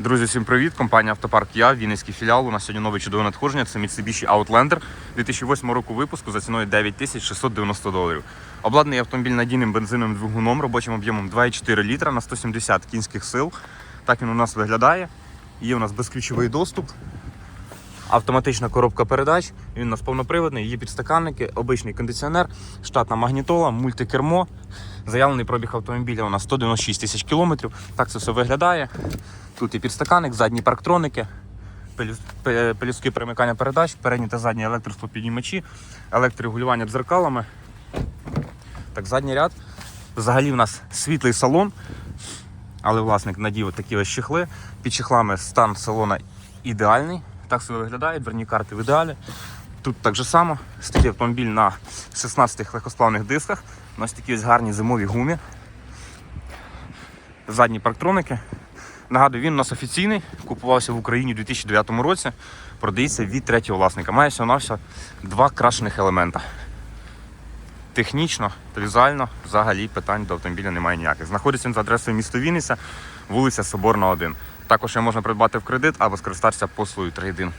Друзі, всім привіт! Компанія Автопарк Я, Вінницький філіал. У нас сьогодні нове чудове надходження. Це Mitsubishi Outlander 2008 року випуску за ціною 9690 доларів. Обладнаний автомобіль надійним бензиновим двигуном, робочим об'ємом 2,4 літра на 170 кінських сил. Так він у нас виглядає. Є у нас безключовий доступ. Автоматична коробка передач, він у нас повноприводний, є підстаканники, обичний кондиціонер, штатна магнітола, мультикермо. Заявлений пробіг автомобіля у нас 196 тисяч кілометрів. Так це все виглядає. Тут і підстаканник, задні парктроники, пелюс- пе- пелюстки перемикання передач, передні та задні електростопіднімачі, електрорегулювання дзеркалами. Так, задній ряд. Взагалі в нас світлий салон, але власник надів такі ось чехли. Під чехлами стан салона ідеальний. Так все виглядає, дверні карти в ідеалі. Тут так же само стоїть автомобіль на 16 легкосплавних дисках. У нас такі ось гарні зимові гумі. Задні парктроники. Нагадую, він у нас офіційний, купувався в Україні у 2009 році, продається від третього власника. Має всього навсього два крашених елемента. Технічно та візуально взагалі питань до автомобіля немає ніяких. Знаходиться він за адресою місто Вінниця, вулиця Соборна, 1. Також його можна придбати в кредит або скористатися послугою трейдин.